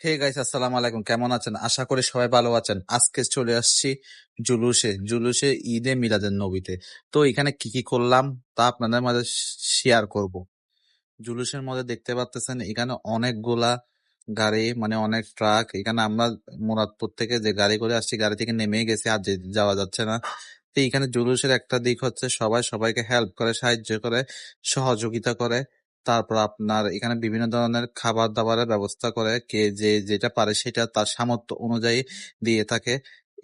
Hey guys, আসসালামু আলাইকুম। কেমন আছেন? আশা করি সবাই ভালো আছেন। আজকে চলে আসছি জুলুসে। জুলুসে ঈদে মিলাদের নবীতে। তো এখানে কি কি করলাম তা আপনাদের মাঝে শেয়ার করব। জুলুসের মধ্যে দেখতে পাচ্ছেন এখানে অনেকগুলা গাড়ি মানে অনেক ট্রাক। এখানে আমরা মুরাদপুর থেকে যে গাড়ি করে আসছি, গাড়ি থেকে নেমে গেছি, আর যাওয়া যাচ্ছে না। তো এখানে জুলুসের একটা দিক হচ্ছে সবাই সবাইকে হেল্প করে, সাহায্য করে, সহযোগিতা করে। তারপর আপনার এখানে বিভিন্ন ধরনের খাবার দাবারের ব্যবস্থা করে কে যে যেটা পারে সেটা তার সামর্থ্য অনুযায়ী দিয়ে থাকে।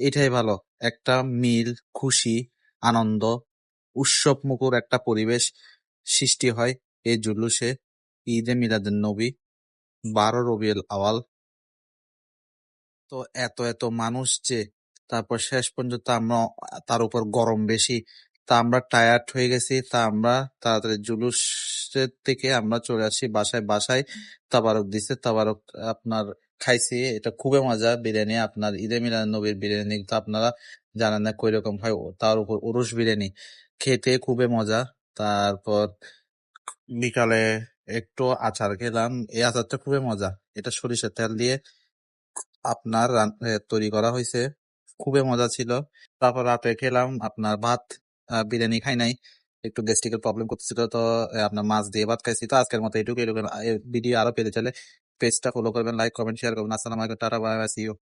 এটাই ভালো। একটা মিল, খুশি, আনন্দ উৎসব মুখর একটা পরিবেশ সৃষ্টি হয়। এই জুলুসে ঈদে মিলাদুন নবী, বারো রবিউল আওয়াল তো এত এত মানুষ যে, তারপর শেষ পর্যন্ত আমরা তার উপর গরম বেশি তা আমরা টায়ার্ড হয়ে গেছি, তা আমরা তাড়াতাড়ি জুলুসের থেকে আমরা চলে আসি, বাসায় বাসায় তাবারক দিছে, তাবারক আপনার খাইছি, এটা খুবই মজা বিরিয়ানি, আপনার ঈদে মিলান নবীর বিরিয়ানি তো আপনারা জানেন না কই রকম হয় তার উপর উরুস বিরিয়ানি, খেতে খুবই মজা, তারপর বিকালে একটু আচার খেলাম, এই আচারটা খুবই মজা, এটা সরিষার তেল দিয়ে আপনার তৈরি করা হয়েছে, খুবই মজা ছিল, তারপর রাতে খেলাম আপনার ভাত বিরিয়ানি খাই নাই একটু গ্যাস্ট্রিকের প্রবলেম করতেছিল তো আপনার মাছ দিয়ে ভাত খাইছি। তো আজকের মতো এটুকু এরকম ভিডিও আরও পেতে চাইলে পেজটা ফলো করবেন লাইক কমেন্ট শেয়ার করবেন। আসসালামু আলাইকুম, টাটা বাই বাই সিও